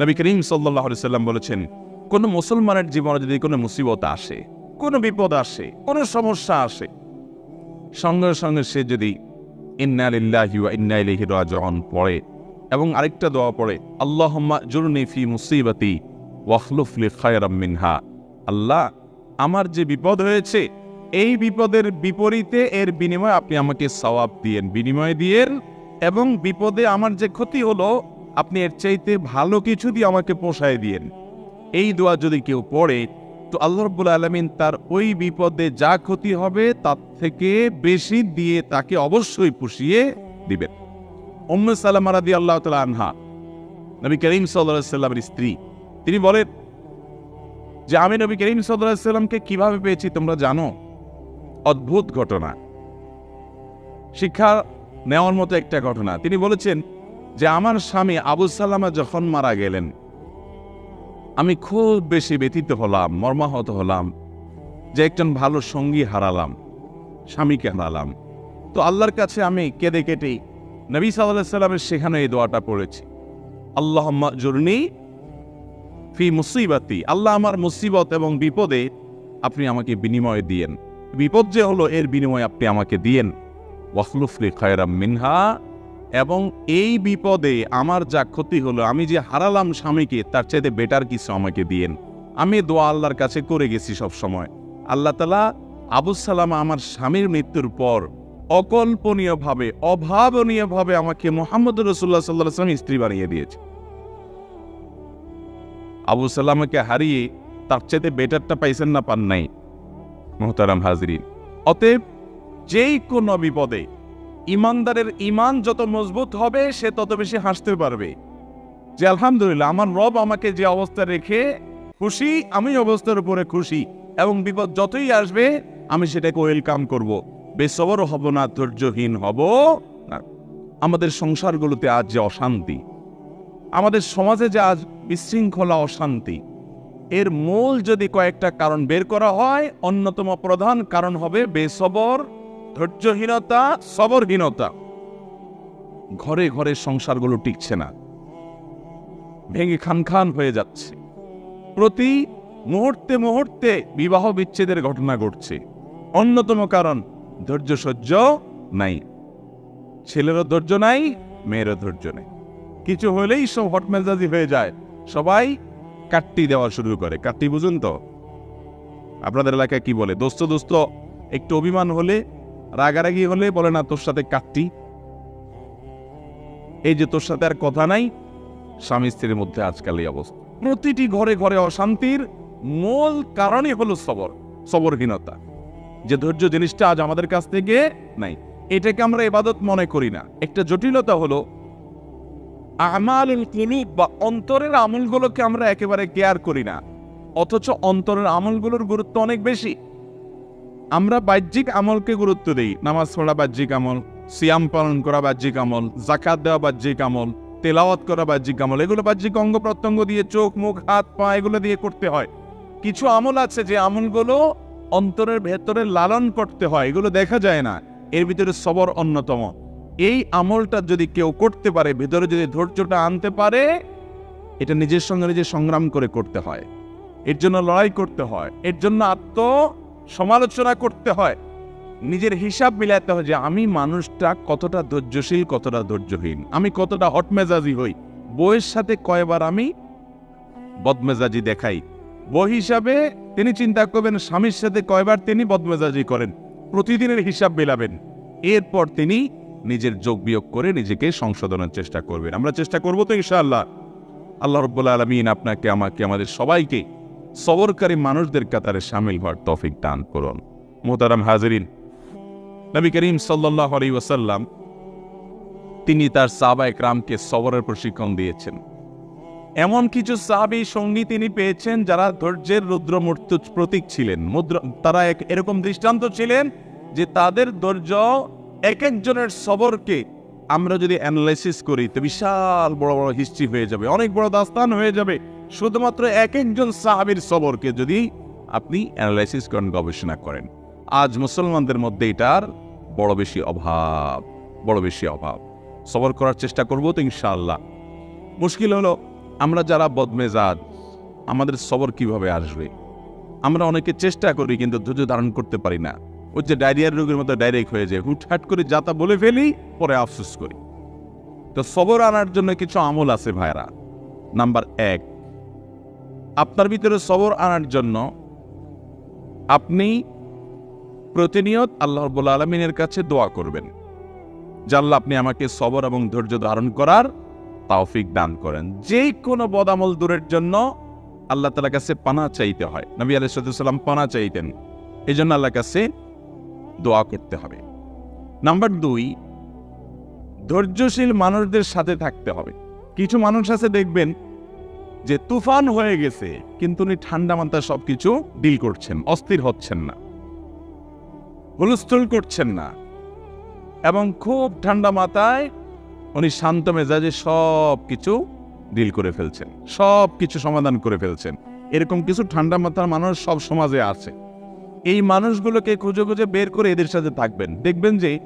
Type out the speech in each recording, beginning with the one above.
নবী করিম সাল্লাহ সাল্লাম বলেছেন, কোন মুসলমানের জীবনে যদি কোনো মুসিবত আসে, কোনো বিপদ আসে, কোনো সমস্যা আসে, সঙ্গে সঙ্গে সে যদি ইন্না লিল্লাহি ওয়া ইন্না ইলাইহি রাজিউন পড়ে এবং আরেকটা দোয়া পড়ে, আল্লাহুম্মা জুরনি ফি মুসিবাতি ওয়াখলুফ লি খায়রাম মিনহা। আল্লাহ, আমার যে বিপদ হয়েছে, এই বিপদের বিপরীতে এর বিনিময়ে আপনি আমাকে সওয়াব দিয়েন, বিনিময় দিয়েন এবং বিপদে আমার যে ক্ষতি হলো আপনি এর চাইতে ভালো কিছু দিয়ে আমাকে পোষায় দিয়েন। এই দোয়া যদি কেউ পড়ে, তো আল্লাহ রব্বুল আলমিন তার ওই বিপদে যা ক্ষতি হবে, তার থেকে বেশি দিয়ে তাকে অবশ্যই পুষিয়ে দিবেন। উম্মে সালামা রাদি আল্লাহ তালা আনহা, নবী করিম সাল্লাহ সাল্লামের স্ত্রী, তিনি বলেন, যে আমি নবী করিম সাল্লাহ সাল্লামকে কীভাবে পেয়েছি তোমরা জানো? অদ্ভুত ঘটনা। শিক্ষা নেওয়ার মতো একটা ঘটনা। তিনি বলেছেন যে আমার স্বামী আবু সাল্লামা যখন মারা গেলেন, আমি খুব বেশি ব্যতীত হলাম, মর্মাহত হলাম, যে একজন ভালো সঙ্গী হারালাম, স্বামীকে হারালাম। তো আল্লাহর কাছে আমি কেঁদে কেটে নবী সাল্লাহ সাল্লামের সেখানে এই দোয়াটা পড়েছি। আল্লাহ জুরনি ফি মুসিবাতি, আল্লাহ আমার মুসিবত এবং বিপদে আপনি আমাকে বিনিময় দিয়েন। বিপদ যে হলো, এর বিনিময়ে আপনি আমাকে দিয়েন। ওয়াখলুফলি খায়রাম মিনহা এবং এই বিপদে আমার যা ক্ষতি হলো, আমি যে হারালাম স্বামীকে, তার চাইতে বেটার কিছু আমাকে দিয়েন। আমি দোয়া আল্লাহর কাছে করে গেছি সব সময় আল্লাহ তালা আবু সালামা আমার স্বামীর মৃত্যুর পর অকল্পনীয়ভাবে, অভাবনীয়ভাবে আমাকে মোহাম্মদ রসুল্লাহ সাল্লাহ সাল্লাম স্ত্রী বানিয়ে দিয়েছে। আবু সাল্লামকে হারিয়ে তার চাইতে বেটারটা পাইছেন না, পান নাই। মোহতারাম হাজরিন। অতএব যেই কোনো বিপদে ইমানদারের ইমান যত মজবুত হবে, সে তত বেশি হাসতে পারবে। যে আলহামদুলিল্লাহ, আমার রব আমাকে যে অবস্থা রেখে খুশি, আমি অবস্থার উপরে খুশি। এবং বিপদ যতই আসবে, আমি সেটাকে ওয়েলকাম করব। বেসবরও হব না, ধৈর্যহীন হব না। আমাদের সংসারগুলোতে আজ যে অশান্তি, আমাদের সমাজে যে আজ বিশৃঙ্খলা, অশান্তি, এর মূল যদি কয়েকটা কারণ বের করা হয়, অন্যতম প্রধান কারণ হবে বেসবর ধৈর্যহীনতা, সবরহীনতা। ঘরে ঘরে সংসারগুলো টিকছে না। ভেঙে খান খান হয়ে যাচ্ছে। প্রতি মুহূর্তে মুহূর্তে বিবাহ বিচ্ছেদের ঘটনা ঘটছে। অন্যতম কারণ, ধৈর্য সহ্য নাই। ছেলেরও ধৈর্য নাই, মেয়েরও ধৈর্য নেই। কিছু হলেই সব হটমেজাজি হয়ে যায়। সবাই কাট্টি দেওয়া শুরু করে। কাট্টি বুঝুন তো? আপনাদের এলাকায় কি বলে? দোস্ত দোস্ত, একটু অভিমান হলে রাগারাগি হলে বলে, না, তোর সাথে কাটটি এই যে তোর সাথে আর কথা নাই, স্বামী স্ত্রীর মধ্যে আজকাল এই অবস্থা। প্রতিটি ঘরে ঘরে অশান্তির মূল কারণই হলো সবর, সবরহীনতা। যে ধৈর্য জিনিসটা আজ আমাদের কাছ থেকে নাই, এটাকে আমরা এবাদত মনে করি না। একটা জটিলতা হলো আমাল কুলুব বা অন্তরের আমলগুলোকে আমরা একেবারে কেয়ার করি না, অথচ অন্তরের আমলগুলোর গুরুত্ব অনেক বেশি। আমরা বাহ্যিক আমলকে গুরুত্ব দিই। নামাজ পড়া বাহ্যিক আমল, সিয়াম পালন করা বাহ্যিক আমল জাকাত দেওয়া বাহ্যিক আমল, তেলাওয়াত করা বাহ্যিক আমল, এগুলো বাহ্যিক অঙ্গ প্রত্যঙ্গ দিয়ে চোখ, মুখ, হাত, পা এগুলো দিয়ে করতে হয়। কিছু আমল আছে যে আমলগুলো অন্তরের ভেতরে লালন করতে হয়, এগুলো দেখা যায় না। এর ভিতরে সবর অন্যতম। এই আমলটা যদি কেউ করতে পারে, ভেতরে যদি ধৈর্যটা আনতে পারে, এটা নিজের সঙ্গে নিজে সংগ্রাম করে করতে হয়। এর জন্য লড়াই করতে হয়। এর জন্য আত্ম সমালোচনা করতে হয়। নিজের হিসাব মিলাতে হয় যে আমি মানুষটা কতটা ধৈর্যশীল, কতটা ধৈর্যহীন। আমি কতটা হটমেজাজি হই। বইয়ের সাথে কয়বার আমি বদমেজাজি দেখাই। বই হিসাবে তিনি চিন্তা করবেন, স্বামীর সাথে কয়বার তিনি বদমেজাজি করেন। প্রতিদিনের হিসাব মেলাবেন। এরপর তিনি নিজের যোগ বিয়োগ করে নিজেকে সংশোধনের চেষ্টা করবেন। আমরা চেষ্টা করব তো ইনশাআল্লাহ। আল্লাহ রব্বুল্লা আলমিন আপনাকে, আমাকে, আমাদের সবাইকে সবরকারী মানুষদের কাতারে সামিল হওয়ার তফিক দান করুন। মোহতারাম হাজরিন, নবী করিম সাল্লাহ আলী ওয়াসাল্লাম, তিনি তার সাবা একরামকে সবরের প্রশিক্ষণ দিয়েছেন। এমন কিছু সাহাবী সঙ্গী তিনি পেয়েছেন যারা ধৈর্যের রুদ্রমূর্ত প্রতীক ছিলেন। মুদ্র, তারা এক, এরকম দৃষ্টান্ত ছিলেন যে তাদের ধৈর্য এক একজনের সবরকে আমরা যদি অ্যানালাইসিস করি, তো বিশাল বড় বড় হিস্ট্রি হয়ে যাবে, অনেক বড় দাস্তান হয়ে যাবে। শুধুমাত্র এক একজন সাহাবির সবরকে যদি আপনি অ্যানালাইসিস করেন, গবেষণা করেন, আজ মুসলমানদের মধ্যে এটার বড় বেশি অভাব, বড় বেশি অভাব। সবর করার চেষ্টা করব তো ইনশাআল্লাহ। মুশকিল হলো, আমরা যারা বদমেজাজ, আমাদের সবর কীভাবে আসবে? আমরা অনেকে চেষ্টা করি, কিন্তু ধৈর্য ধারণ করতে পারি না। ওই যে ডায়রিয়ার রোগের মতো ডাইরেক্ট হয়ে যায়, হুটহাট করে যাতা বলে ফেলি, পরে আফসোস করি। তো সবর আনার জন্য কিছু আমল আছে ভাইরা নাম্বার এক আপনার ভিতরে সবর আনার জন্য আপনি প্রতিনিয়ত আল্লাহ রব্বুল আলমিনের কাছে দোয়া করবেন। জানলা আপনি আমাকে সবর এবং ধৈর্য ধারণ করার তাওফিক দান করেন। যে কোনো বদামল দূরের জন্য আল্লাহ তালার কাছে পানা চাইতে হয়। নবী আলাইসাল্লাম পানা চাইতেন। এই জন্য আল্লাহর কাছে দোয়া করতে হবে। নাম্বার দুই, ধৈর্যশীল মানুষদের সাথে থাকতে হবে। কিছু মানুষ আছে দেখবেন যে তুফান হয়ে গেছে, কিন্তু উনি ঠান্ডা মাথায় সবকিছু ডিল করছেন, অস্থির হচ্ছেন না। হুলস্থুল করছেন না। এবং খুব ঠান্ডা মাথায় উনি শান্ত মেজাজে সব কিছু ডিল করে ফেলছেন সব কিছু সমাধান করে ফেলছেন। এরকম কিছু ঠান্ডা মাথার মানুষ সব সমাজে আছে। এই মানুষগুলোকে খুঁজে খুঁজে বের করে এদের সাথে থাকবেন। দেখবেন যে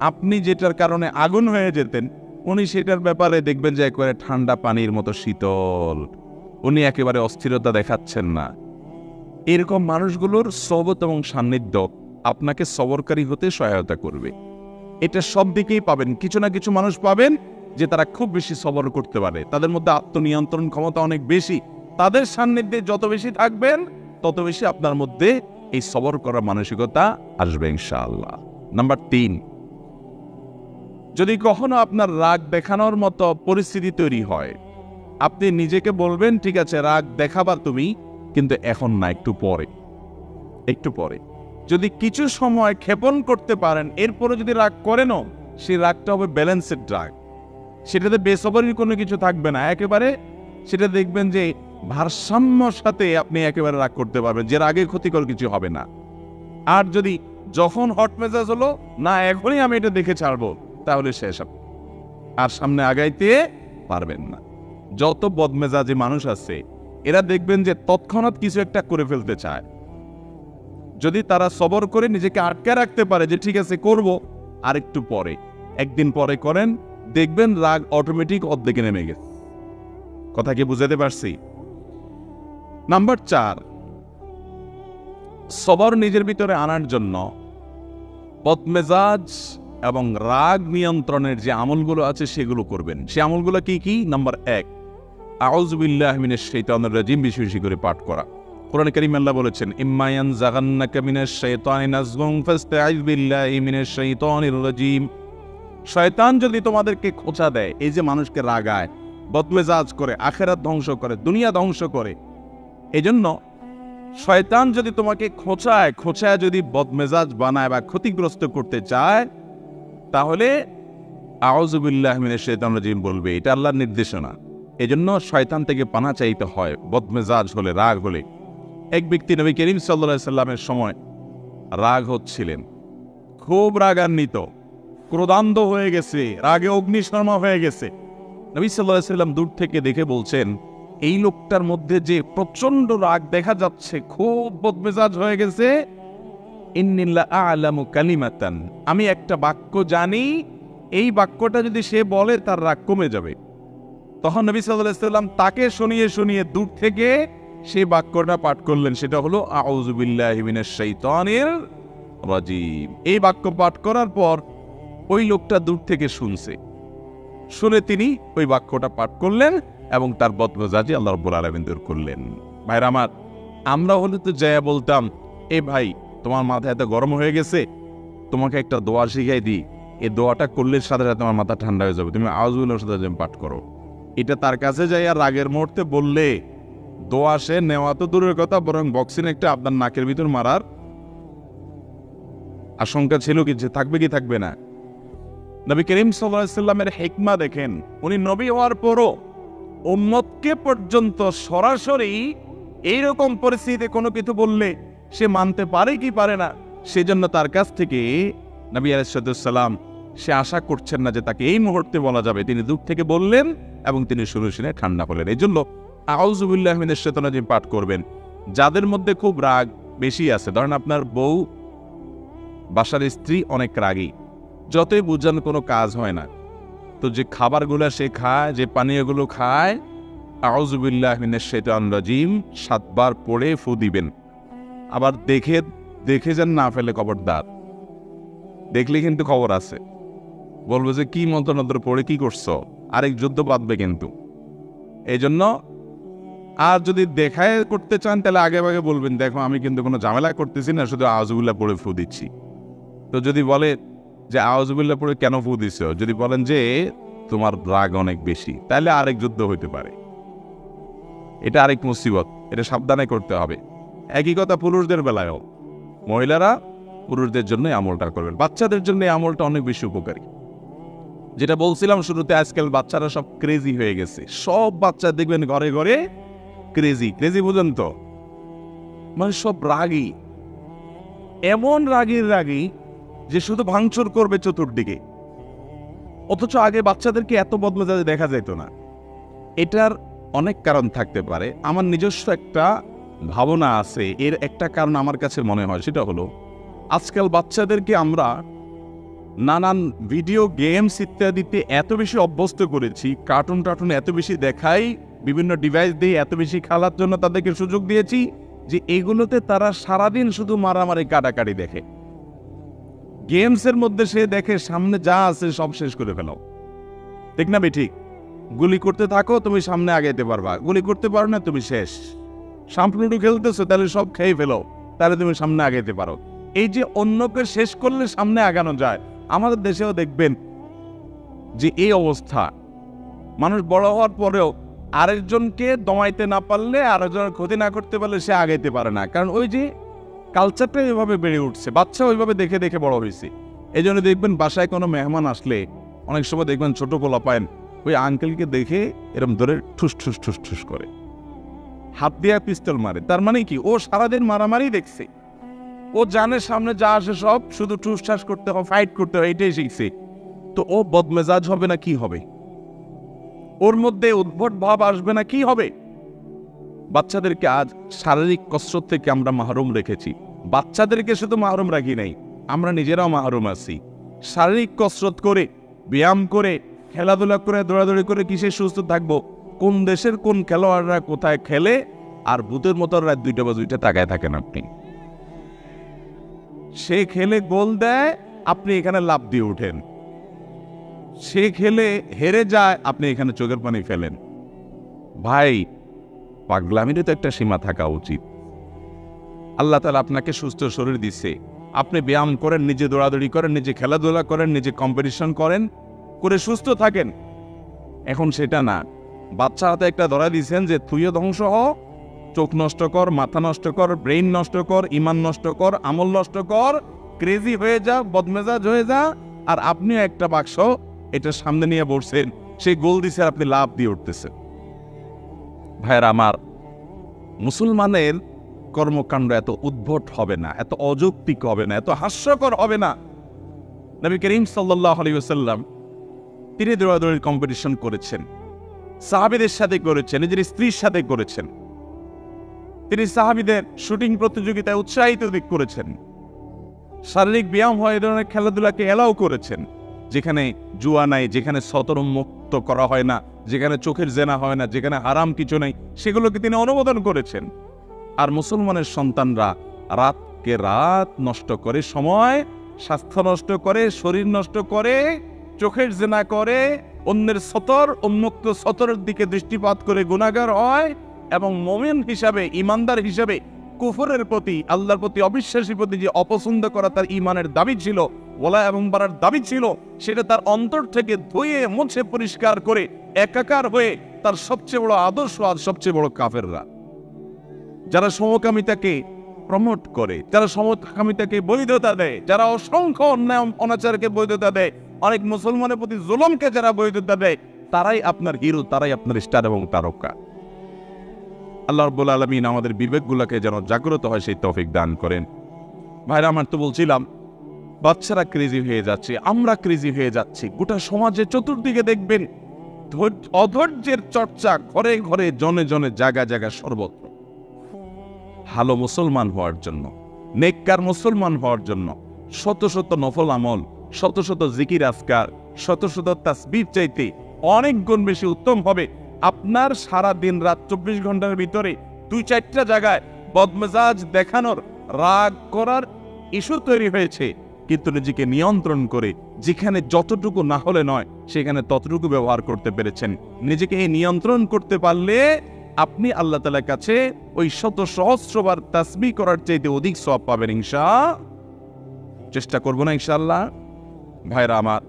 আপনি যেটার কারণে আগুন হয়ে যেতেন উনি সেটার ব্যাপারে দেখবেন যে একেবারে ঠান্ডা পানির মতো শীতল। উনি একেবারে অস্থিরতা দেখাচ্ছেন না। এরকম মানুষগুলোর সবত এবং সান্নিধ্য আপনাকে সবরকারী হতে সহায়তা করবে। এটা সব দিকেই পাবেন। কিছু না কিছু মানুষ পাবেন যে তারা খুব বেশি সবর করতে পারে। তাদের মধ্যে আত্মনিয়ন্ত্রণ ক্ষমতা অনেক বেশি। তাদের সান্নিধ্যে যত বেশি থাকবেন, তত বেশি আপনার মধ্যে এই সবর করার মানসিকতা আসবে ইনশাআল্লাহ। নাম্বার তিন যদি কখনো আপনার রাগ দেখানোর মতো পরিস্থিতি তৈরি হয়, আপনি নিজেকে বলবেন, ঠিক আছে, রাগ দেখাবা তুমি, কিন্তু এখন না, একটু পরে। একটু পরে। যদি কিছু সময় ক্ষেপণ করতে পারেন এরপরে যদি রাগ করেনও, সেই রাগটা হবে ব্যালেন্সের রাগ। সেটাতে বেসবরির কোনো কিছু থাকবে না। একেবারে সেটা দেখবেন যে ভারসাম্যর সাথে আপনি একেবারে রাগ করতে পারবেন, যে রাগে ক্ষতিকর কিছু হবে না। আর যদি যখন হট মেজাজ হলো, না, এখনই আমি এটা দেখে ছাড়বো। তাহলে শেষ আপনি। আর সামনে আগাইতে পারবেন না। যত বদমেজাজি মানুষ আছে, এরা দেখবেন যে তৎক্ষণাৎ কিছু একটা করে ফেলতে চায়। যদি তারা সবর করে নিজেকে আটকে রাখতে পারে যে, ঠিক আছে, করব। আর একটু পরে, একদিন পরে করেন, দেখবেন রাগ অটোমেটিক অর্ধেকে নেমে গেছে। কথা কি বুঝাতে পারছি? নাম্বার চার, সবর নিজের ভিতরে আনার জন্য বদমেজাজ এবং রাগ নিয়ন্ত্রণের যে আমলগুলো আছে সেগুলো করবেন। সে আমলগুলো কি কি? নাম্বার এক আউজবিল্লাহ মিনের শৈতানের রাজিম, বেশি বেশি করে পাঠ করা। কোরআন করিম আল্লাহ বলেছেন ইম্মায়ান জাগান্নাকা মিনাশ শাইতানি নাজগুম ফাস্তাইজ বিল্লাহি মিনাশ শাইতানির রাজিম। শয়তান যদি তোমাদেরকে খোঁচা দেয়, এই যে মানুষকে রাগায়, বদমেজাজ করে, আখেরাত ধ্বংস করে, দুনিয়া ধ্বংস করে, এজন্য শয়তান যদি তোমাকে খোঁচায় খোঁচায় যদি বদমেজাজ বানায় বা ক্ষতিগ্রস্ত করতে চায় তাহলে আউজুবিল্লাহ মিনের শৈতান রাজিম বলবে, এটা আল্লাহর নির্দেশনা। এজন্য শয়তান থেকে পানা চাইতে হয়, বদমেজাজ হলে, রাগ হলে। এক ব্যক্তি নবী করিম সাল্লা সাল্লামের সময় রাগ হচ্ছিলেন। খুব রাগান্বিত, ক্রোধান্ধ হয়ে গেছে, রাগে অগ্নিশর্মা হয়ে গেছে। নবী সাল্লাহ সাল্লাম দূর থেকে দেখে বলছেন, এই লোকটার মধ্যে যে প্রচণ্ড রাগ দেখা যাচ্ছে, খুব বদমেজাজ হয়ে গেছে ইন্নিল্লা আলামু কালিমাতান। আমি একটা বাক্য জানি, এই বাক্যটা যদি সে বলে, তার রাগ কমে যাবে। তখন নবী সাল্লাম তাকে শুনিয়ে শুনিয়ে দূর থেকে সে বাক্যটা পাঠ করলেন। সেটা হলো রাজিম। এই বাক্য পাঠ করার পর ওই লোকটা দূর থেকে শুনছে। শুনে তিনি ওই বাক্যটা পাঠ করলেন এবং তার বদমজাজি আল্লাহ রব্বুল আলমিন দূর করলেন। ভাইরা আমার, আমরা হলে তো জয়া বলতাম, এ ভাই তোমার মাথা এত গরম হয়ে গেছে, তোমাকে একটা দোয়া শিখাই দিই। এই দোয়াটা করলে সাথে সাথে তোমার মাথা ঠান্ডা হয়ে যাবে। তুমি আউজুল্লাহ সাথে পাঠ করো। এটা তার কাছে যাই আর রাগের মুহূর্তে বললে, দোয়া সে নেওয়া তো দূরের কথা, বরং বক্সিন একটা আপনার নাকের ভিতর মারার আশঙ্কা ছিল কি, যে থাকবে কি থাকবে না? নবী করিম সাল্লামের হেকমা দেখেন। উনি নবী হওয়ার পরও উম্মতকে পর্যন্ত সরাসরি এইরকম পরিস্থিতিতে কোনো কিছু বললে সে মানতে পারে কি পারে না, সেজন্য তার কাছ থেকে নবী আলাইসাল্লাম সে আশা করছেন না যে তাকে এই মুহূর্তে বলা যাবে। তিনি দূর থেকে বললেন এবং তিনি শুনে শুনে ঠান্ডা হলেন। এই জন্য আউজুবিল্লাহমিনের চেতনা যে পাঠ করবেন। যাদের মধ্যে খুব রাগ বেশি আছে, ধরেন আপনার বউ, বাসার স্ত্রী অনেক রাগী, যতই বুঝান কোনো কাজ হয় না, তো যে খাবারগুলো সে খায়, যে পানীয়গুলো খায় আউজুবিল্লাহ মিনাশ শাইতানির রাজিম সাতবার পড়ে ফু দিবেন। আবার দেখে দেখে যেন না ফেলে খবরদার। দেখলে কিন্তু খবর আছে। বলব যে কি মন্ত্রনন্ত্র পড়ে কি করছ? আরেক যুদ্ধ বাঁধবে কিন্তু। এই জন্য আর যদি দেখায় করতে চান, তাহলে আগে আগে বলবেন, দেখো, আমি কিন্তু কোনো ঝামেলা করতেছি না, শুধু আওয়াজগুল্লাহ পড়ে ফু দিচ্ছি। তো যদি বলে যে আওয়াজগুল্লাহ পড়ে কেন ফু দিচ্ছ যদি বলেন যে তোমার রাগ অনেক বেশি, তাহলে আরেক যুদ্ধ হইতে পারে। এটা আরেক মুসিবত, এটা সাবধানে করতে হবে। একই কথা পুরুষদের বেলায়ও। মহিলারা পুরুষদের জন্য আমলটা করবেন। বাচ্চাদের জন্য আমলটা অনেক বেশি উপকারী। যেটা বলছিলাম শুরুতে, আজকাল বাচ্চারা সব ক্রেজি হয়ে গেছে। সব বাচ্চা দেখবেন ঘরে ঘরে ক্রেজি ক্রেজি বুঝেন তো? মানে সব রাগী। এমন রাগীর রাগী যে শুধু ভাঙচুর করবে চতুর্দিকে। অথচ আগে বাচ্চাদেরকে এত বদমেজাজে দেখা যেত না। এটার অনেক কারণ থাকতে পারে। আমার নিজস্ব একটা ভাবনা আছে, এর একটা কারণ আমার কাছে মনে হয়, সেটা হলো আজকাল বাচ্চাদেরকে আমরা নানান ভিডিও গেমস ইত্যাদিতে এত বেশি অভ্যস্ত করেছি কার্টুন টার্টুন এত বেশি দেখাই, বিভিন্ন ডিভাইস দিয়ে এত বেশি খেলার জন্য তাদেরকে সুযোগ দিয়েছি যে এগুলোতে তারা সারাদিন শুধু মারামারি কাটাকাটি দেখে। গেমসের মধ্যে সে দেখে সামনে যা আছে সব শেষ করে ফেলো। ঠিক না বে ঠিক। গুলি করতে থাকো, তুমি সামনে আগাইতে পারবা। গুলি করতে পারো না, তুমি শেষ। সাম্প্রুটু খেলতেছো, তাহলে সব খেয়ে ফেলো। তাহলে তুমি সামনে আগাইতে পারো। এই যে অন্যকে শেষ করলে সামনে আগানো যায়, আমাদের দেশেও দেখবেন যে এই অবস্থা। মানুষ বড় হওয়ার পরেও আরেকজনকে দমাইতে না পারলে, আরেকজনের ক্ষতি না করতে পারলে সে আগাইতে পারে না। কারণ ওই যে কালচারটা এভাবে বেড়ে উঠছে বাচ্চা ওইভাবে দেখে দেখে বড় হয়েছে। এই জন্য দেখবেন বাসায় কোনো মেহমান আসলে অনেক সময় দেখবেন ছোট পোলা পায়েন ওই আঙ্কেলকে দেখে এরম ধরে ঠুস ঠুস ঠুস ঠুস করে। হাত দিয়া পিস্তল মারে। তার মানে কি? ও সারাদিন মারামারি দেখছে। ও জানে সামনে যা আসে সব, শুধু ঠুস ঠাস করতে হয় ফাইট করতে হয়, এটাই শিখছে। তো ও বদমেজাজ হবে না কি হবে? ওর মধ্যে উদ্ভট ভাব আসবে না কি হবে? বাচ্চাদেরকে আজ শারীরিক কসরত থেকে আমরা মাহরুম রেখেছি। বাচ্চাদেরকে শুধু মাহরুম রাখি নাই, আমরা নিজেরাও মাহরুম আছি। শারীরিক কসরত করে, ব্যায়াম করে, খেলাধুলা করে, দৌড়াদৌড়ি করে কিসে সুস্থ থাকব? কোন দেশের কোন খেলোয়াড়রা কোথায় খেলে, আর ভূতের মতো রাত দুইটা বা দুইটা তাকায় থাকেন আপনি। সে খেলে গোল দেয়, আপনি এখানে লাভ দিয়ে উঠেন সে খেলে হেরে যায়, আপনি এখানে চোখের পানি ফেলেন। ভাই, পাগলামিরও তো একটা সীমা থাকা উচিত। আল্লাহ তালা আপনাকে সুস্থ শরীর দিচ্ছে আপনি ব্যায়াম করেন, নিজে দৌড়াদৌড়ি করেন, নিজে খেলাধুলা করেন, নিজে কম্পিটিশন করেন, করে সুস্থ থাকেন। এখন সেটা না। বাচ্চা হাতে একটা ধরা দিয়েছেন যে তুইও ধ্বংস হ, চোখ নষ্ট কর, মাথা নষ্ট কর, ব্রেইন নষ্ট কর, ইমান নষ্ট কর, আমল নষ্ট কর ক্রেজি হয়ে যা, বদমেজাজ হয়ে যা, আর আপনিও একটা বাক্স এটা সামনে নিয়ে বসছেন। সেই গোল দিছে আপনি লাভ দিয়ে উঠতেছেন। ভাইয়ের আমার, মুসলমানের কর্মকাণ্ড এত উদ্ভট হবে না, এত অযৌক্তিক হবে না, এত হাস্যকর হবে না। নবী করিম সাল্লাহ আলী তিনি দৌড়াদৌড়ির কম্পিটিশন করেছেন। সাহাবিদের সাথে করেছেন, নিজের স্ত্রীর সাথে করেছেন। তিনি সাহাবিদের শুটিং প্রতিযোগিতায় উৎসাহিত দিক করেছেন। শারীরিক ব্যায়াম হয় এ ধরনের খেলাধুলাকে এলাও করেছেন, যেখানে জুয়া নাই, যেখানে সতর মুক্ত করা হয় না, যেখানে চোখের জেনা হয় না, যেখানে হারাম কিছু নেই, সেগুলোকে তিনি অনুমোদন করেছেন। আর মুসলমানের সন্তানরা রাতকে রাত নষ্ট করে, সময় স্বাস্থ্য নষ্ট করে, শরীর নষ্ট করে, চোখের জেনা করে অন্যের সতর, উন্মুক্ত সতরের দিকে দৃষ্টিপাত করে গুণাগার হয় এবং মোমেন হিসাবে, ইমানদার হিসাবে কুফরের প্রতি, আল্লাহর প্রতি অবিশ্বাসী প্রতি যে অপছন্দ করা তার ইমানের দাবি ছিল ওলা এবং বাড়ার দাবি ছিল, সেটা তার অন্তর থেকে ধুয়ে, মুছে, পরিষ্কার করে একাকার হয়ে তার সবচেয়ে বড় আদর্শ আর সবচেয়ে বড় কাফেররা। যারা সমকামিতাকে প্রমোট করে, যারা সমকামিতাকে বৈধতা দেয়, যারা অসংখ্য অন্যায়, অনাচারকে বৈধতা দেয় অনেক মুসলমানের প্রতি জুলমকে যারা বৈধতা দেয়, তারাই আপনার হিরো, তারাই আপনার স্টার এবং তারকা। আল্লাহ রব্বুল আলমিন আমাদের বিবেকগুলোকে যেন জাগ্রত হয়, সেই তৌফিক দান করেন। ভাইরা, আমার তো বলছিলাম, বাচ্চারা ক্রেজি হয়ে যাচ্ছে, আমরা ক্রেজি হয়ে যাচ্ছি। গোটা সমাজে চতুর্দিকে দেখবেন অধৈর্যের চর্চা ঘরে ঘরে, জনে জনে, জায়গা জায়গা সর্বত্র। ভালো মুসলমান হওয়ার জন্য, নেককার মুসলমান হওয়ার জন্য, শত শত নফল আমল শত শত জিকির আজকার, শত শত তাসবির চাইতে অনেক গুণ বেশি উত্তম হবে। আপনার সারা দিন রাত চব্বিশ ঘণ্টার ভিতরে দুই চারটা জায়গায় বদমেজাজ দেখানোর, রাগ করার ইস্যু তৈরি হয়েছে। কিন্তু নিজেকে নিয়ন্ত্রণ করে, যেখানে যতটুকু না হলে নয়, সেখানে ততটুকু ব্যবহার করতে পেরেছেন। নিজেকে এই নিয়ন্ত্রণ করতে পারলে আপনি আল্লাহ তালার কাছে ওই শত সহস্রবার তাসবি করার চাইতে অধিক সব পাবেন, ইনশা। চেষ্টা করব না ইনশাল্লাহ ভাইরা আমার,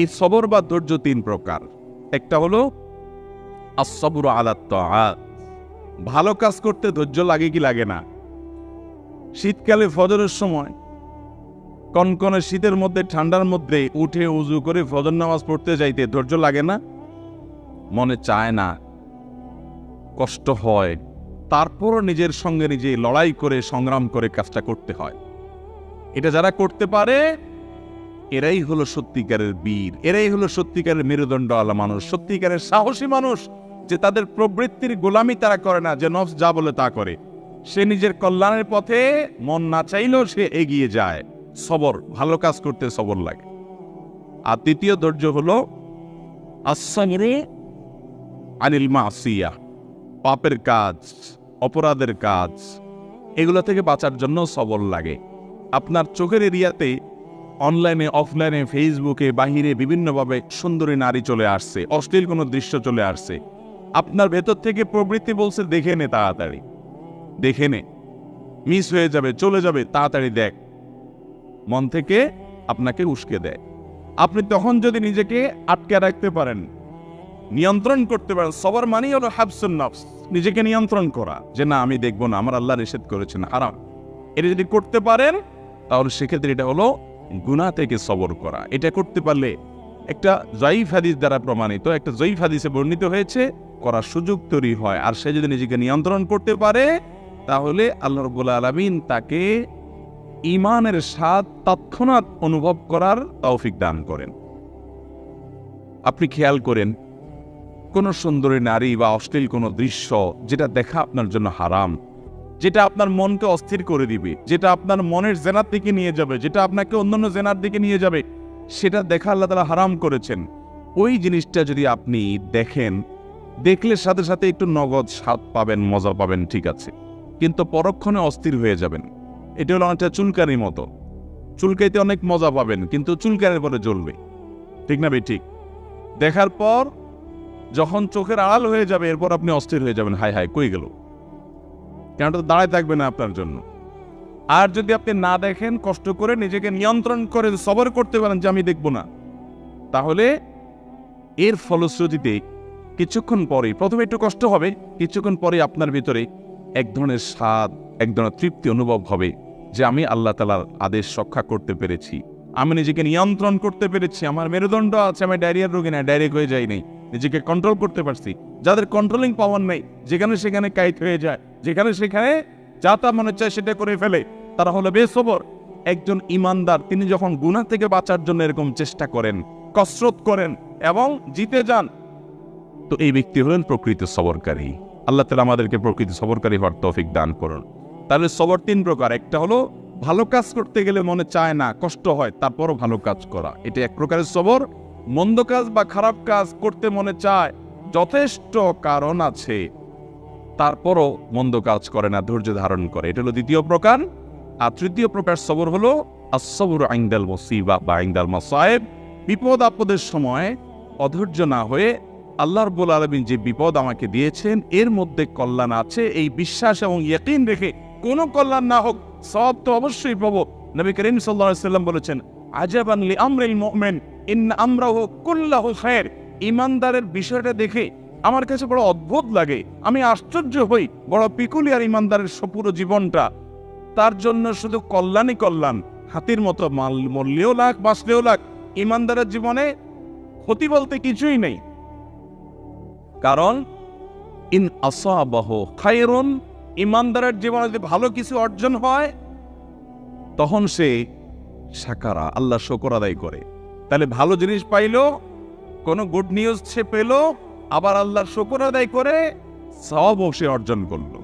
এই সবর বা ধৈর্য তিন প্রকার। একটা হলো আসবর আলাত্ত ভালো কাজ করতে ধৈর্য লাগে কি লাগে না? শীতকালে ফজরের সময় কনকনে শীতের মধ্যে, ঠান্ডার মধ্যে উঠে উজু করে ফজর নামাজ পড়তে যাইতে ধৈর্য লাগে না? মনে চায় না, কষ্ট হয়, তারপরও নিজের সঙ্গে নিজে লড়াই করে, সংগ্রাম করে কাজটা করতে হয়। এটা যারা করতে পারে এরাই হলো সত্যিকারের বীর, এরাই হলো সত্যিকারের মেরুদণ্ড আলা মানুষ, সত্যিকারের সাহসী মানুষ যে তাদের প্রবৃত্তির গোলামি তারা করে না, যে নফস যা বলে তা করে। সে নিজের কল্যাণের পথে মন না চাইলেও সে এগিয়ে যায়। সবর, ভালো কাজ করতে সবর লাগে। আর তৃতীয় ধৈর্য হলো আনিল মাসিয়া, পাপের কাজ, অপরাধের কাজ, এগুলো থেকে বাঁচার জন্য সবর লাগে। আপনার চোখের এরিয়াতে অনলাইনে অফলাইনে ফেসবুকে বাহিরে বিভিন্নভাবে সুন্দরী নারী চলে আসছে, অশ্লীল কোনো দৃশ্য চলে আসছে। আপনার ভেতর থেকে প্রবৃত্তি বলছে, দেখে নে তাড়াতাড়ি, দেখে নে মিস হয়ে যাবে, চলে যাবে, তাড়াতাড়ি দেখ। মন থেকে আপনাকে উস্কে দেয়। আপনি তখন যদি নিজেকে আটকে রাখতে পারেন, নিয়ন্ত্রণ করতে পারেন, সবার মানেই হলো হ্যাবসুন নফস। নিজেকে নিয়ন্ত্রণ করা, যে না, আমি দেখব না, আমার আল্লাহ নিষেধ করেছেন আরাম এটা যদি করতে পারেন, তাহলে সেক্ষেত্রে এটা হলো গুনাহ থেকে সবর করা। এটা করতে পারলে একটা জয়ীফ হাদিস দ্বারা প্রমাণিত, একটা জয়ীফ হাদিসে বর্ণিত হয়েছে, করার সুযোগ তৈরি হয়। আর সে যদি নিজেকে নিয়ন্ত্রণ করতে পারে, তাহলে আল্লাহ রবুল্লা আলমিন তাকে ইমানের স্বাদ তৎক্ষণাৎ অনুভব করার তৌফিক দান করেন। আপনি খেয়াল করেন, কোন সুন্দরী নারী বা অশ্লীল কোনো দৃশ্য যেটা দেখা আপনার জন্য হারাম যেটা আপনার মনকে অস্থির করে দিবে, যেটা আপনার মনের জেনার দিকে নিয়ে যাবে, যেটা আপনাকে অন্যান্য জেনার দিকে নিয়ে যাবে, সেটা দেখা আল্লাহ তালা হারাম করেছেন। ওই জিনিসটা যদি আপনি দেখেন, দেখলে সাথে সাথে একটু নগদ স্বাদ পাবেন, মজা পাবেন, ঠিক আছে। কিন্তু পরক্ষণে অস্থির হয়ে যাবেন। এটা হলো অনেকটা চুলকানির মতো। চুলকাইতে অনেক মজা পাবেন, কিন্তু চুলকানির পরে জ্বলবে। ঠিক না ভাই? ঠিক। দেখার পর যখন চোখের আড়াল হয়ে যাবে, এরপর আপনি অস্থির হয়ে যাবেন। হাই হাই কই গেল? কেন তো দাঁড়ায় থাকবে না আপনার জন্য। আর যদি আপনি না দেখেন, কষ্ট করে নিজেকে নিয়ন্ত্রণ করে সবর করতে পারেন যে আমি দেখব না, তাহলে এর ফলশ্রুতিতে কিছুক্ষণ পরে প্রথমে একটু কষ্ট হবে, কিছুক্ষণ পরে আপনার ভিতরে এক ধরনের স্বাদ, এক ধরনের তৃপ্তি অনুভব হবে যে আমি আল্লাহ তালার আদেশ রক্ষা করতে পেরেছি। আমি নিজেকে নিয়ন্ত্রণ করতে পেরেছি, আমার মেরুদণ্ড আছে, আমি ডায়রিয়ার রোগী না, ডায়রিয়া হয়ে যাই নাই, নিজেকে কন্ট্রোল করতে পারছি। যাদের কন্ট্রোলিং পাওয়ার নেই, যেখানে সেখানে কাইট হয়ে যায়, যেখানে সেখানে যা তা মনে চায় সেটা করে ফেলে, তারা হলো বেসবর। একজন ইমানদার, তিনি যখন গুনাহ থেকে বাঁচার জন্য এরকম চেষ্টা করেন, কসরত করেন এবং জিতে যান, তো এই ব্যক্তি হলেন প্রকৃত সবরকারী। আল্লাহ তালা আমাদেরকে প্রকৃত সবরকারী হওয়ার তৌফিক দান করুন। তাহলে সবর তিন প্রকার, একটা হলো ভালো কাজ করতে গেলে মনে চায় না, কষ্ট হয়, তারপরও ভালো কাজ করা। এটা এক প্রকারের সবর। মন্দ কাজ বা খারাপ কাজ করতে মনে চায় যথেষ্ট কারণ আছে। তারপরও মন্দ কাজ করে না, ধৈর্য ধারণ করে। এটা হলো দ্বিতীয় প্রকার। আর তৃতীয় প্রকার সবর হলো আসবর আইন্দাল মসিবা বা আইন্দাল মাসায়েব। বিপদ আপদের সময় অধৈর্য না হয়ে আল্লাহ রব্বুল আলমিন যে বিপদ আমাকে দিয়েছেন, এর মধ্যে কল্যাণ আছে। এই বিশ্বাস এবং ইয়কিন রেখে কোনো কল্যাণ না হোক, সব তো অবশ্যই পাবো। নবী করিম সাল্লাহ সাল্লাম বলেছেন, আজাবান লি আমরিল মুমিন ইন আমরাহু কুল্লাহু খায়র। ইমানদারের বিষয়টা দেখে আমার কাছে বড় অদ্ভুত লাগে। আমি আশ্চর্য হই বড় পিকুলিয়ার ইমানদারের সপুরো জীবনটা। তার জন্য শুধু কল্যাণই কল্যাণ। হাতির মতো মাল মরলেও লাখ, বাঁচলেও লাখ। ইমানদারের জীবনে ক্ষতি বলতে কিছুই নেই। কারণ, ইন আসাবাহ খায়রুন, ইমানদারের জীবনে যদি ভালো কিছু অর্জন হয়, তখন সে সাকারা, আল্লাহ শকর আদায় করে। তাহলে ভালো জিনিস পাইলো কোনো গুড নিউজ সে পেল, আবার আল্লাহর শকর আদায় করে সব সে অর্জন করল।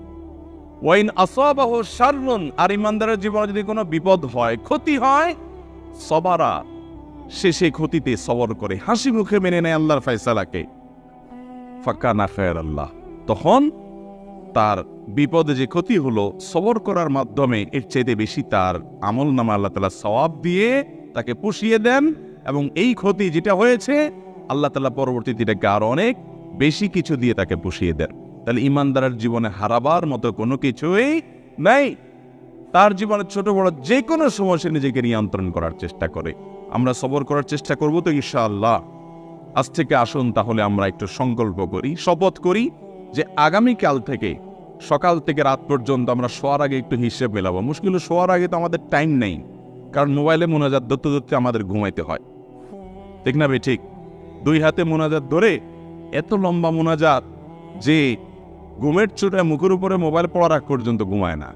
ওয়াইন আসাবাহ শাররুন, আর ইমানদারের জীবনে যদি কোনো বিপদ হয়, ক্ষতি হয়, সবারা সে সেই ক্ষতিতে সবর করে, হাসি মুখে মেনে নেয় আল্লাহর ফয়সালাকে। ফাক্কা না খায়ের আল্লাহ তখন তার বিপদে যে ক্ষতি হলো, সবর করার মাধ্যমে এর চাইতে বেশি তার আমল নামা আল্লাহ তালা সওয়াব দিয়ে তাকে পুষিয়ে দেন এবং এই ক্ষতি যেটা হয়েছে আল্লাহ তালা পরবর্তীতে এটাকে আরও অনেক বেশি কিছু দিয়ে তাকে পুষিয়ে দেন। তাহলে ইমানদারের জীবনে হারাবার মতো কোনো কিছুই নাই। তার জীবনে ছোট বড় যে কোনো সময় সে নিজেকে নিয়ন্ত্রণ করার চেষ্টা করে। আমরা সবর করার চেষ্টা করব তো ইনশাআল্লাহ। আজ থেকে আসুন তাহলে আমরা একটু সংকল্প করি, শপথ করি যে আগামীকাল থেকে, সকাল থেকে রাত পর্যন্ত আমরা শোয়ার আগে একটু হিসেব মেলাবো। মুশকিল শোয়ার আগে তো আমাদের টাইম নেই। কারণ মোবাইলে মোনাজাত ধরতে ধরতে আমাদের ঘুমাইতে হয়। ঠিক না ভাই? ঠিক। দুই হাতে মোনাজাত ধরে এত লম্বা মোনাজাত যে ঘুমের চোটে মুখের উপরে মোবাইল পড়ার আগ পর্যন্ত ঘুমায় না।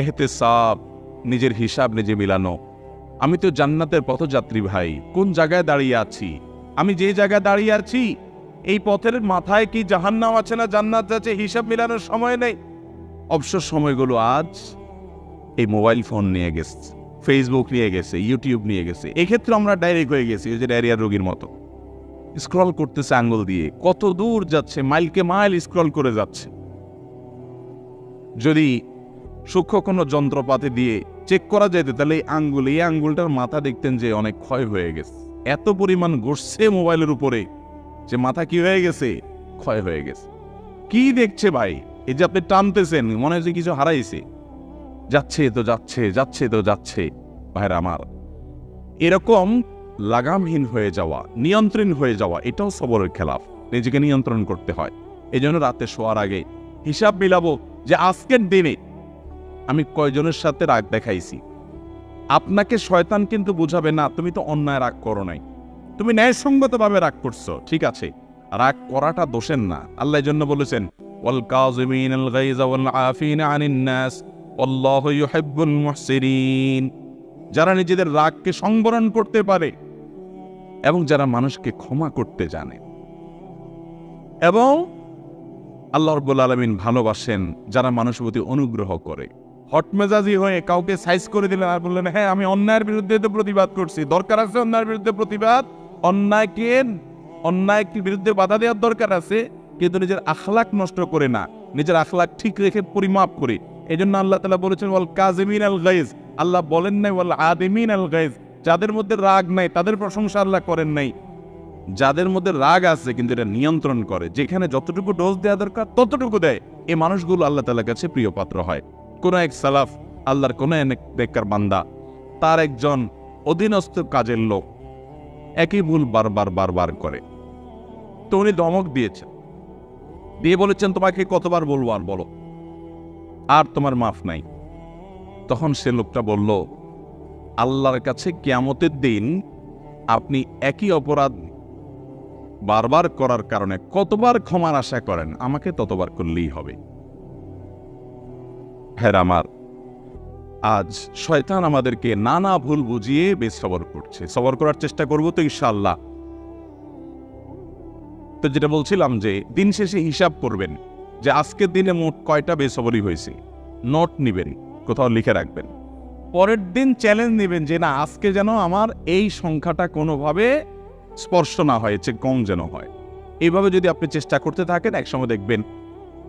এহতে সাপ নিজের হিসাব নিজে মিলানো। আমি তো জান্নাতের পথযাত্রী ভাই, কোন জায়গায় দাঁড়িয়ে আছি? আমি যে জায়গায় দাঁড়িয়ে আছি, এই পথের মাথায় কি জাহান্নাম আছে না জান্নাত আছে, হিসাব মিলানোর সময় নেই? অবসর সময়গুলো আজ এই মোবাইল ফোন নিয়ে গেছে। ফেসবুক নিয়ে গেছে ইউটিউব নিয়ে গেছে, এক্ষেত্রে আমরা ডাইরেক্ট হয়ে গেছি ওই যে ডায়রিয়ার রোগীর মতো। স্ক্রল করতেছে আঙ্গুল দিয়ে, কত দূর যাচ্ছে, মাইলকে মাইল স্ক্রল করে যাচ্ছে। যদি সূক্ষ্ম কোনো যন্ত্রপাতি দিয়ে চেক করা যেত তাহলে এই আঙ্গুল, এই আঙ্গুলটার মাথা দেখতেন যে অনেক ক্ষয় হয়ে গেছে। এত পরিমাণ ঘষছে মোবাইলের উপরে, যে মাথা কি হয়ে গেছে? ক্ষয় হয়ে গেছে। কি দেখছে ভাই? এই যে আপনি টানতেছেন, মনে হয় কিছু হারাইছে। যাচ্ছে তো যাচ্ছে যাচ্ছে তো যাচ্ছে। ভাইরা আমার, এরকম লাগামহীন হয়ে যাওয়া নিয়ন্ত্রণ হয়ে যাওয়া, এটাও সবরের খেলাফ। নিজেকে নিয়ন্ত্রণ করতে হয়। এই জন্য রাতে শোয়ার আগে হিসাব মিলাবো যে আজকের দিনে আমি কয়জনের সাথে রাগ দেখাইছি। আপনাকে শয়তান কিন্তু বুঝাবে, না, তুমি তো অন্যায় রাগ করো নাই। তুমি ন্যায়সঙ্গতভাবে রাগ করছ। ঠিক আছে। রাগ করাটা দোষের না। আল্লাহ জন্য বলেছেন, ওয়াল কাযিমিন আল ওয়াল আনিন নাস। যারা নিজেদের রাগকে সংবরণ করতে পারে এবং যারা মানুষকে ক্ষমা করতে জানে। এবং আল্লাহ রব্বুল আলমিন ভালোবাসেন, যারা মানুষের প্রতি অনুগ্রহ করে। হটমেজাজি হয়ে কাউকে সাইজ করে দিলেন আর বললেন হ্যাঁ আমি অন্যায়ের বিরুদ্ধে তো প্রতিবাদ করছি। দরকার আছে অন্যায়ের বিরুদ্ধে প্রতিবাদ? অন্যায়কে অন্যায়ের বিরুদ্ধে বাধা দেওয়ার দরকার আছে। কিন্তু নিজের আখলাক নষ্ট করে না। নিজের আখলাক ঠিক রেখে পরিমাপ করে এই জন্য আল্লাহ তালা বলেছেন, ওয়াল কাজিমিন আল গাইজ আল্লাহ বলেন নাই, ওয়াল আদিমিন আল গাইজ যাদের মধ্যে রাগ নাই, তাদের প্রশংসা আল্লাহ করেন নাই। যাদের মধ্যে রাগ আছে, কিন্তু এটা নিয়ন্ত্রণ করে। যেখানে যতটুকু ডোজ দেওয়া দরকার, ততটুকু দেয়। এই মানুষগুলো আল্লাহ তালার কাছে প্রিয় পাত্র হয়। কোন এক সালাফ, আল্লাহর কোন এক বেকার বান্দা, তার একজন অধীনস্থ কাজের লোক, একই ভুল বারবার বারবার করে। তো উনি দমক দিয়েছেন। দিয়ে বলেছেন, তোমাকে কতবার বলব আর বলো। আর তোমার মাফ নাই। তখন সে লোকটা বলল, আল্লাহর কাছে কিয়ামতের দিন আপনি একই অপরাধ বারবার করার কারণে কতবার ক্ষমার আশা করেন, আমাকে ততবার করলেই হবে। হ্যাঁ আমার, আজ শয়তান আমাদেরকে নানা ভুল বুঝিয়ে বেশ সবর করছে। সবর করার চেষ্টা করব তো ইনশাল্লাহ তো যেটা বলছিলাম যে, দিন শেষে হিসাব করবেন। যে আজকের দিনে মোট কয়টা বেসবরি হয়েছে? নোট নিবেন, কোথাও লিখে রাখবেন। পরের দিন চ্যালেঞ্জ নেবেন যে না, আজকে যেন আমার এই সংখ্যাটা কোনোভাবে স্পর্শ না হয় চেয়ে কম যেন হয়। এইভাবে যদি আপনি চেষ্টা করতে থাকেন, একসময় দেখবেন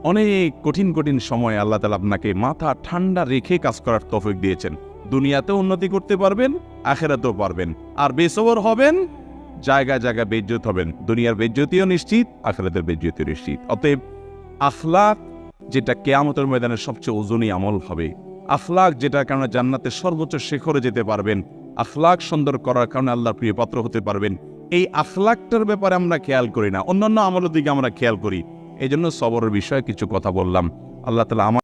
অনেক কঠিন কঠিন সময় আল্লাহ তালা আপনাকে মাথা ঠান্ডা রেখে কাজ করার তফিক দিয়েছেন। দুনিয়াতেও উন্নতি করতে পারবেন, আখেরাতেও পারবেন। আর বেসবর হবেন, জায়গায় জায়গায় বেজ্জত হবেন। দুনিয়ার বেজ্জতিও নিশ্চিত, আখেরাতের বেজ্জতিও নিশ্চিত। অতএব আখলাক যেটা কেয়ামতের ময়দানের সবচেয়ে ওজনই আমল হবে। আখলাক যেটা কারণে জান্নাতের সর্বোচ্চ শেখরে যেতে পারবেন। আখলাক সুন্দর করার কারণে আল্লাহর প্রিয় পাত্র হতে পারবেন। এই আখলাকটার ব্যাপারে আমরা খেয়াল করি না। অন্যান্য আমলের দিকে আমরা খেয়াল করি। এই জন্য সবরের বিষয়ে কিছু কথা বললাম। আল্লাহ তালা আমার